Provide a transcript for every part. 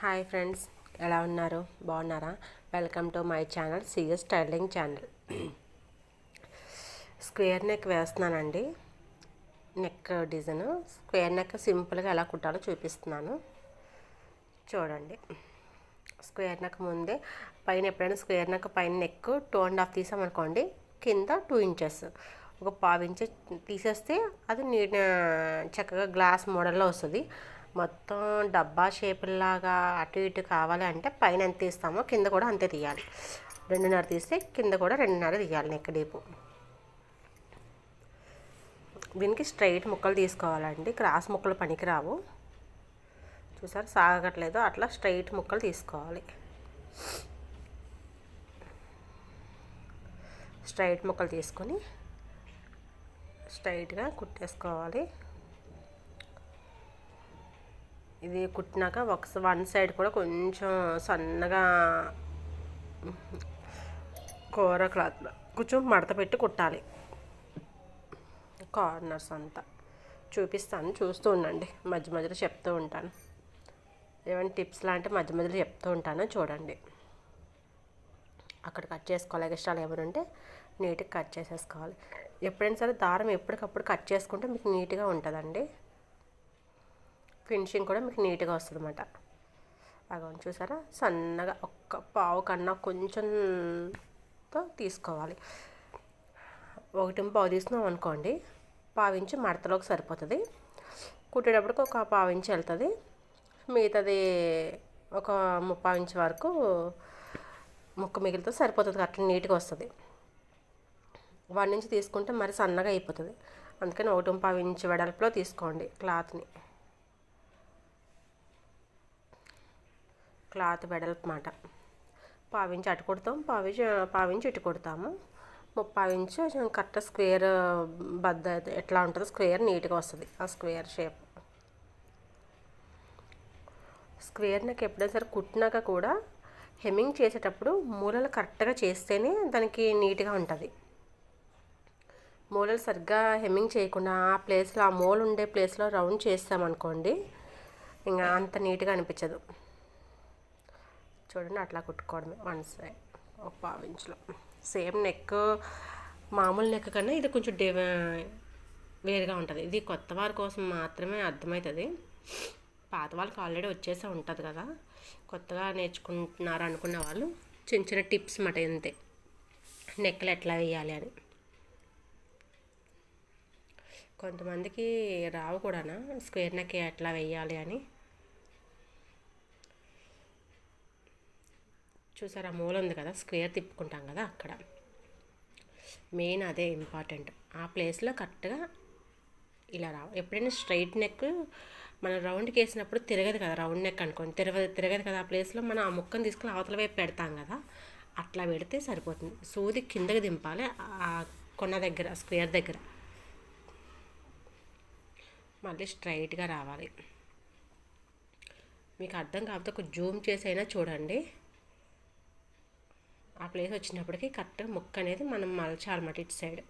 Hi friends ఎలా ఉన్నారు? బాగున్నారా? Welcome to my channel CS styling channel. Square neck వేస్తున్నానండి. Neck design. స్క్వేర్ నెక్ సింపుల్గా ఎలా కుట్టాలో చూపిస్తున్నాను. చూడండి. స్క్వేర్ నెక్ ముందే పైన ఎప్పుడైనా స్క్వేర్ నెక్ పైన నెక్ టూ అండ్ హాఫ్ తీసామనుకోండి కింద టూ ఇంచెస్. ఒక పావు ఇంచెస్ తీసేస్తే అది నీ చక్కగా గ్లాస్ మోడల్లో వస్తుంది. మొత్తం డబ్బా షేపుల్లాగా అటు ఇటు కావాలి అంటే పైన ఎంత తీస్తామో కింద కూడా అంతే తీయాలి. రెండున్నర తీస్తే కింద కూడా రెండున్నర తీయాలి నెక్ డీపు దీనికి స్ట్రైట్ ముక్కలు తీసుకోవాలండి. క్రాస్ ముక్కలు పనికిరావు. చూసారు? సాగట్లేదు. అట్లా స్ట్రైట్ ముక్కలు తీసుకోవాలి. స్ట్రైట్ ముక్కలు తీసుకొని స్ట్రైట్గా కుట్టేసుకోవాలి. ఇది కుట్టినాక ఒక వన్ సైడ్ కూడా కొంచెం సన్నగా కూర క్లాత్ కొంచెం మడత పెట్టి కుట్టాలి. కార్నర్స్ అంతా చూపిస్తాను చూస్తూ ఉండండి. మధ్య మధ్యలో చెప్తూ ఉంటాను. ఏమైనా టిప్స్ లాంటి మధ్య మధ్యలో చెప్తూ ఉంటాను చూడండి. అక్కడ కట్ చేసుకోవాలి ఇష్టాలు ఏమైనా ఉంటే నీట్గా కట్ చేసేసుకోవాలి. ఎప్పుడైనా సరే దారం ఎప్పటికప్పుడు కట్ చేసుకుంటే మీకు నీట్గా ఉంటుందండి. ఫినిషింగ్ కూడా మీకు నీట్గా వస్తుంది అనమాట అలా చూసారా? సన్నగా ఒక్క పావు కన్నా కొంచెంతో తీసుకోవాలి. ఒకటి పావు తీసుకున్నాం అనుకోండి పావించి మడతలోకి సరిపోతుంది. కుట్టేటప్పటికి ఒక పావించి వెళ్తుంది. మిగతాది ఒక ముప్పావు ఇంచు వరకు ముక్క మిగిలితే సరిపోతుంది అట్లా నీట్గా వస్తుంది. వన్ నుంచి తీసుకుంటే మరి సన్నగా అయిపోతుంది. అందుకని ఒకటి పావు ఇంచు వెడల్పులో తీసుకోండి క్లాత్ని. క్లాత్ వెడల్పు మాట పావించి అటు కొడతాం పావించి పావించి ఇటు కొడతాము. ముప్పావించి కరెక్ట్ స్క్వేర్ బద్ద ఎట్లా ఉంటుందో స్క్వేర్ నీట్గా వస్తుంది ఆ స్క్వేర్ షేప్. స్క్వేర్ నాకు ఎప్పుడైనా సరే కుట్టినాక కూడా హెమ్మింగ్ చేసేటప్పుడు మూలలు కరెక్ట్గా చేస్తేనే దానికి నీట్గా ఉంటుంది. మూలలు సరిగ్గా హెమ్మింగ్ చేయకుండా ఆ ప్లేస్లో ఆ మూల ఉండే ప్లేస్లో రౌండ్ చేస్తామనుకోండి ఇంకా అంత నీట్గా అనిపించదు. చూడండి అట్లా కుట్టుకోవడమే వన్ సైడ్ ఒక పావించులో సేమ్ నెక్ మామూలు నెక్ కన్నా ఇది కొంచెం డి వేరుగా ఉంటుంది. ఇది కొత్త వారి కోసం మాత్రమే అర్థమవుతుంది. పాత వాళ్ళకి ఆల్రెడీ వచ్చేసే ఉంటుంది కదా. కొత్తగా నేర్చుకుంటున్నారు అనుకున్న వాళ్ళు చిన్న చిన్న టిప్స్ మాట అంతే నెక్లు ఎట్లా వేయాలి అని. కొంతమందికి రావు కూడానా స్క్వేర్ నెక్ ఎట్లా వేయాలి అని. చూసారా? మూల ఉంది కదా స్క్వేర్ తిప్పుకుంటాం కదా అక్కడ. మెయిన్ అదే ఇంపార్టెంట్. ఆ ప్లేస్లో కరెక్ట్గా ఇలా రావు. ఎప్పుడైనా స్ట్రైట్ నెక్ మనం రౌండ్కి వేసినప్పుడు తిరగదు కదా రౌండ్ నెక్ అనుకోండి. తిరగదు తిరగదు కదా ఆ ప్లేస్లో మనం ఆ ముక్కను తీసుకుని అవతల వైపు పెడతాం కదా అట్లా పెడితే సరిపోతుంది. సూది కిందకి దింపాలి ఆ కొన్న దగ్గర స్క్వేర్ దగ్గర. మళ్ళీ స్ట్రైట్గా రావాలి. మీకు అర్థం కాకపోతే ఒక జూమ్ చేసైనా చూడండి. ఆ ప్లేస్ వచ్చినప్పటికీ కరెక్ట్గా ముక్క అనేది మనం మలచాలన్నమాట ఇటు సైడ్.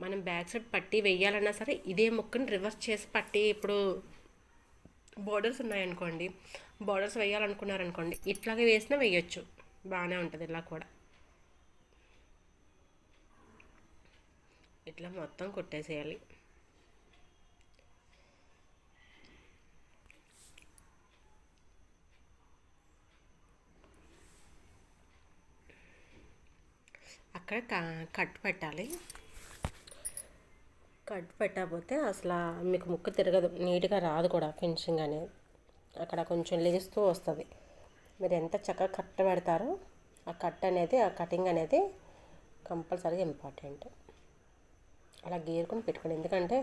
మనం బ్యాక్ సైడ్ పట్టి వెయ్యాలన్నా సరే ఇదే ముక్కని రివర్స్ చేసి పట్టి ఇప్పుడు బోర్డర్స్ ఉన్నాయనుకోండి బోర్డర్స్ వేయాలనుకున్నారనుకోండి ఇట్లాగే వేసినా వేయచ్చు. బాగానే ఉంటుంది ఇలా కూడా. ఇట్లా మొత్తం కొట్టేసేయాలి. అక్కడ కట్ పెట్టాలి. కట్ పెట్టకపోతే అసలు మీకు ముక్క తిరగదు. నీట్గా రాదు కూడా ఫినిషింగ్ అనేది అక్కడ కొంచెం లేస్తూ వస్తుంది. మీరు ఎంత చక్కగా కట్ పెడతారో ఆ కట్ అనేది ఆ కటింగ్ అనేది కంపల్సరీగా ఇంపార్టెంట్. అలా గీరుకొని పెట్టుకోండి. ఎందుకంటే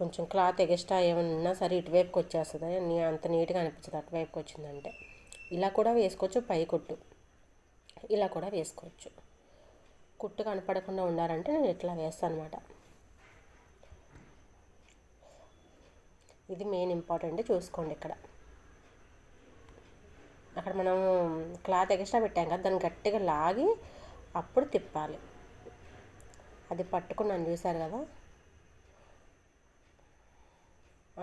కొంచెం క్లాత్ ఎగస్ట్రా ఏమైనా ఉన్నా సరే ఇటువైపుకి వచ్చేస్తుంది. అంత నీట్గా అనిపించదు అటువైపుకి వచ్చిందంటే. ఇలా కూడా వేసుకోవచ్చు పై కొట్టు ఇలా కూడా వేసుకోవచ్చు. కుట్టు కనపడకుండా ఉండాలంటే నేను ఇట్లా వేస్తాను అనమాట ఇది మెయిన్ ఇంపార్టెంట్ చూసుకోండి ఇక్కడ. అక్కడ మనం క్లాత్ ఎక్స్ట్రా పెట్టాం కదా దాన్ని గట్టిగా లాగి అప్పుడు తిప్పాలి. అది పట్టుకున్నాను చూసారు కదా.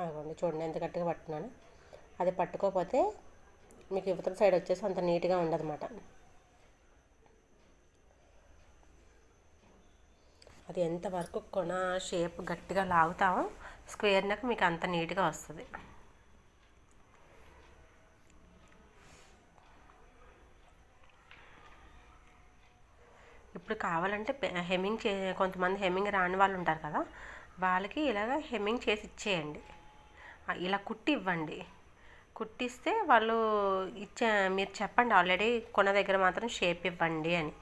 అదిగోండి చూడండి ఎంత గట్టిగా పట్టుకున్నాను. అది పట్టుకోకపోతే మీకు ఇవతల సైడ్ వచ్చేసి అంత నీట్గా ఉండదన్నమాట. అది ఎంతవరకు కొన షేప్ గట్టిగా లాగుతామో స్క్వేర్ నెక్ మీకు అంత నీట్గా వస్తుంది. ఇప్పుడు కావాలంటే హెమ్మింగ్ చే కొంతమంది హెమ్మింగ్ రాని వాళ్ళు ఉంటారు కదా వాళ్ళకి ఇలాగ హెమ్మింగ్ చేసి ఇచ్చేయండి. ఇలా కుట్టి ఇవ్వండి. కుట్టిస్తే వాళ్ళు ఇచ్చే మీరు చెప్పండి ఆల్రెడీ కొన దగ్గర మాత్రం షేప్ ఇవ్వండి అని.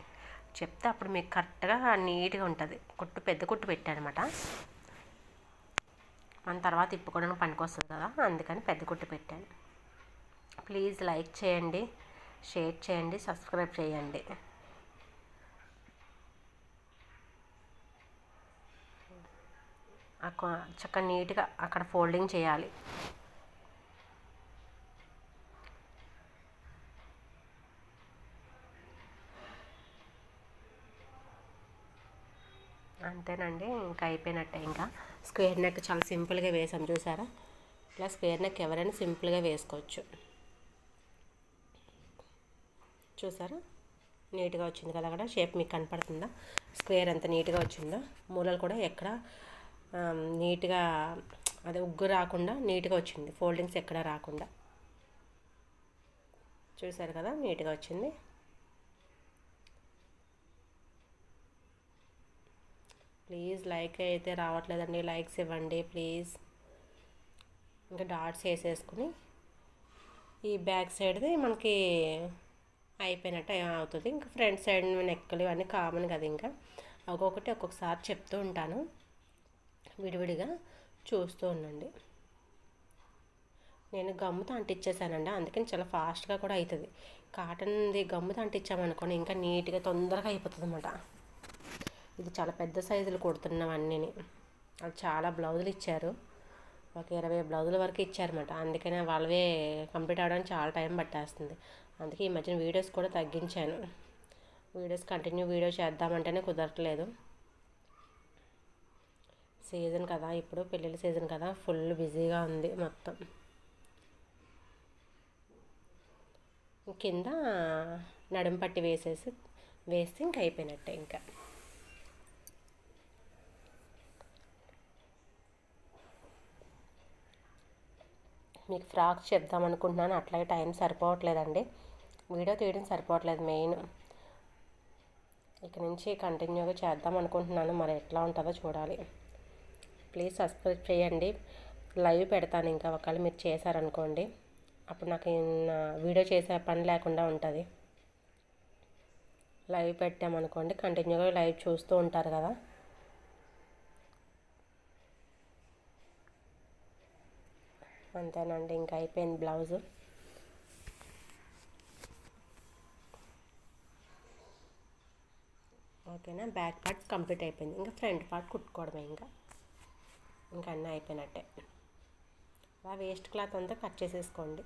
చెప్తే అప్పుడు మీకు కరెక్ట్గా నీట్గా ఉంటుంది. కుట్టు పెద్ద కుట్టు పెట్టానమాట. మన తర్వాత ఇప్పుకోవడానికి పనికొస్తుంది కదా అందుకని పెద్ద కుట్టు పెట్టాను. ప్లీజ్ లైక్ చేయండి షేర్ చేయండి సబ్స్క్రైబ్ చేయండి. చక్కగా నీట్గా అక్కడ ఫోల్డింగ్ చేయాలి. అంతేనండి ఇంకా అయిపోయినట్టే ఇంకా. స్క్వేర్ నెక్ చాలా సింపుల్గా వేసాం చూసారా? ఇలా స్క్వేర్ నెక్ ఎవరైనా సింపుల్గా వేసుకోవచ్చు. చూసారా? నీట్గా వచ్చింది కదా అక్కడ షేప్ మీకు కనపడుతుందా? స్క్వేర్ ఎంత నీట్గా వచ్చిందో. మూలలు కూడా ఎక్కడ నీట్గా అదే ఉగ్గు రాకుండా నీట్గా వచ్చింది. ఫోల్డింగ్స్ ఎక్కడ రాకుండా. చూసారు కదా? నీట్గా వచ్చింది. ప్లీజ్ లైక్ అయితే రావట్లేదండి. లైక్స్ ఇవ్వండి ప్లీజ్. ఇంకా డాట్స్ వేసేసుకుని ఈ బ్యాక్ సైడ్ది మనకి అయిపోయినట్టు అవుతుంది. ఇంకా ఫ్రంట్ సైడ్ నెక్కలు ఇవన్నీ కామన్ కదా ఇంకా. ఒక్కొక్కటి ఒక్కొక్కసారి చెప్తూ ఉంటాను. విడివిడిగా చూస్తూ ఉండండి. నేను గమ్ముతో అంటించేసానండి అందుకని చాలా ఫాస్ట్గా కూడా అవుతుంది కాటన్ది గమ్ముతో అంటించామనుకోండి ఇంకా నీట్గా తొందరగా అయిపోతుంది అన్నమాట ఇది చాలా పెద్ద సైజులు కుడుతున్నవన్నీ అది చాలా బ్లౌజులు ఇచ్చారు. ఒక ఇరవై బ్లౌజుల వరకు ఇచ్చారన్నమాట. అందుకనే వాళ్ళవే కంప్లీట్ అవ్వడానికి చాలా టైం పట్టేస్తుంది. అందుకే ఈ మధ్యన వీడియోస్ కూడా తగ్గించాను. వీడియోస్ కంటిన్యూ వీడియో చేద్దామంటేనే కుదరట్లేదు. సీజన్ కదా ఇప్పుడు పెళ్ళిళ్ళ సీజన్ కదా ఫుల్ బిజీగా ఉంది మొత్తం. కింద నడుం పట్టి వేసేసి వేస్తే ఇంక అయిపోయినట్టే ఇంకా. మీకు ఫ్రాక్ చెప్దాం అనుకుంటున్నాను. అట్లాగే టైం సరిపోవట్లేదండి. వీడియో తీయడం సరిపోవట్లేదు మెయిన్. ఇక నుంచి కంటిన్యూగా చేద్దాం అనుకుంటున్నాను. మరి ఎట్లా ఉంటుందో చూడాలి. ప్లీజ్ సబ్స్క్రైబ్ చేయండి. లైవ్ పెడతాను ఇంకా ఒకవేళ మీరు చేశారనుకోండి. అప్పుడు నాకు వీడియో చేసే పని లేకుండా ఉంటుంది. లైవ్ పెట్టామనుకోండి కంటిన్యూగా లైవ్ చూస్తూ ఉంటారు కదా. అంతేనండి ఇంకా అయిపోయింది బ్లౌజు. ఓకేనా? బ్యాక్ పార్ట్ కంప్లీట్ అయిపోయింది. ఇంకా ఫ్రంట్ పార్ట్ కుట్టుకోవడమే ఇంకా. ఇంకా అన్నీ అయిపోయినట్టే. ఆ వేస్ట్ క్లాత్ అంతా కట్ చేసేసుకోండి.